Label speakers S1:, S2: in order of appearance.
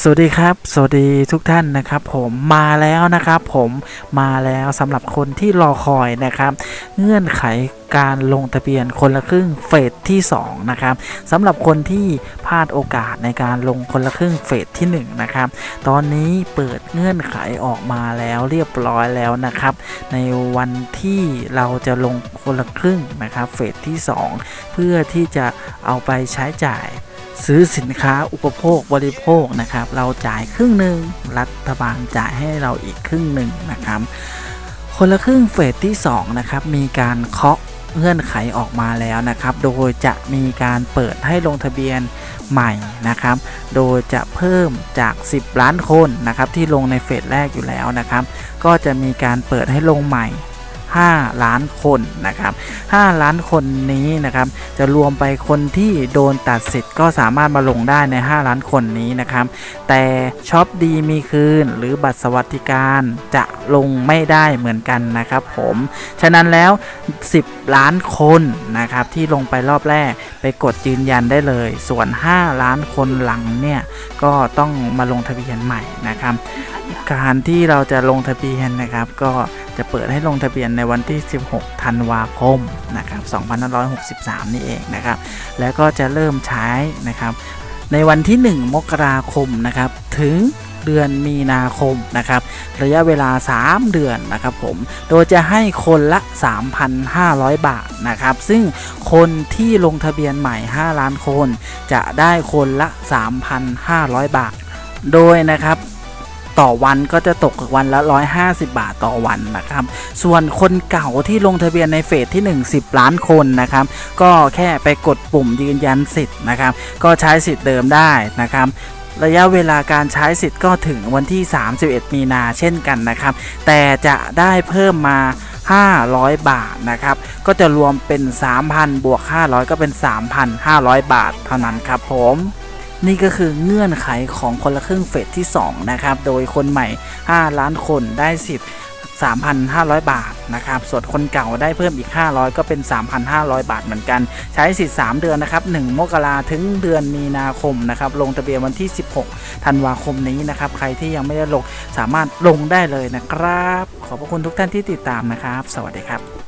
S1: สวัสดีครับ สวัสดีทุกท่านนะครับ ผมมาแล้วนะครับ ผมมาแล้วสำหรับคนที่รอคอยนะครับ เงื่อนไขการลงทะเบียนคนละครึ่งเฟสที่ 2 นะครับสำหรับคนที่พลาดโอกาสในการลงคนละครึ่งเฟสที่ 1 นะครับ ตอนนี้เปิดเงื่อนไขออกมาแล้วเรียบร้อยแล้วนะครับ ในวันที่เราจะลงคนละครึ่งนะครับเฟสที่ 2 เพื่อที่จะเอาไปใช้จ่าย ซื้อสินค้าอุปโภคบริโภคนะครับ เราจ่ายครึ่งหนึ่งรัฐบาลจ่ายให้เราอีกครึ่งหนึ่งนะครับ คนละครึ่งเฟสที่2นะครับมีการเคาะเงื่อนไขออกมาแล้วนะครับ โดยจะมีการเปิดให้ลงทะเบียนใหม่นะครับ โดยจะเพิ่มจาก 10 ล้านคนนะครับที่ลงในเฟสแรกอยู่แล้วนะครับ ก็จะมีการเปิดให้ลงใหม่ 5 ล้านคนนะครับ 5 ล้านคนนี้นะครับ จะรวมไปคนที่โดนตัดสิทธิ์ก็สามารถมาลงได้ใน 5 ล้านคนนี้นะครับ แต่ช็อปดีมีคืน หรือบัตรสวัสดิการจะลงไม่ได้เหมือนกันนะครับผม ฉะนั้นแล้ว 10 ล้านคนนะครับที่ลงไปรอบแรกไปกดยืนยันได้เลย ส่วน 5 ล้านคนหลังเนี่ยก็ต้องมาลงทะเบียนใหม่นะครับ การที่เราจะลงทะเบียนนะครับก็ จะเปิดให้ลงทะเบียนในวันที่ 16 ธันวาคมนะครับ2563 นี่เองนะครับ แล้วก็จะเริ่มใช้นะครับ ในวันที่ 1 มกราคมนะครับ ถึงเดือนมีนาคมนะครับ ระยะเวลา 3 เดือนนะครับผม โดยจะให้คนละ 3,500 บาทนะครับ ซึ่งคนที่ลงทะเบียนใหม่ 5 ล้านคน จะได้คนละ 3,500 บาท โดยนะครับ ต่อวันก็จะตกวันละ 150 บาทต่อวันนะครับ ส่วนคนเก่าที่ลงทะเบียนในเฟสที่ 1 10 ล้านคนนะครับ ก็แค่ไปกดปุ่มยืนยันสิทธิ์นะครับ ก็ใช้สิทธิ์เดิมได้นะครับระยะเวลาการใช้สิทธิ์ก็ถึงวันที่ 31 มีนาเช่นกันนะครับ แต่จะได้เพิ่มมา 500 บาทนะครับ ก็จะรวมเป็น 3,000 บวก 500 ก็เป็น 3,500 บาทเท่านั้นครับผม นี่ก็คือเงื่อนไขของคนละครึ่งเฟสที่ 2 นะครับ โดยคนใหม่ 5 ล้านคนได้สิทธิ์3,500 บาทนะครับ ส่วนคนเก่าได้เพิ่มอีก 500 ก็เป็น 3,500 บาทเหมือนกัน ใช้สิทธิ์ 3 เดือนนะครับ 1 มกราถึงเดือนมีนาคมนะครับ ลงทะเบียนวันที่ 16 ธันวาคมนี้นะครับ ใครที่ยังไม่ได้ลงสามารถลงได้เลยนะครับ ขอบพระคุณทุกท่านที่ติดตามนะครับ สวัสดีครับ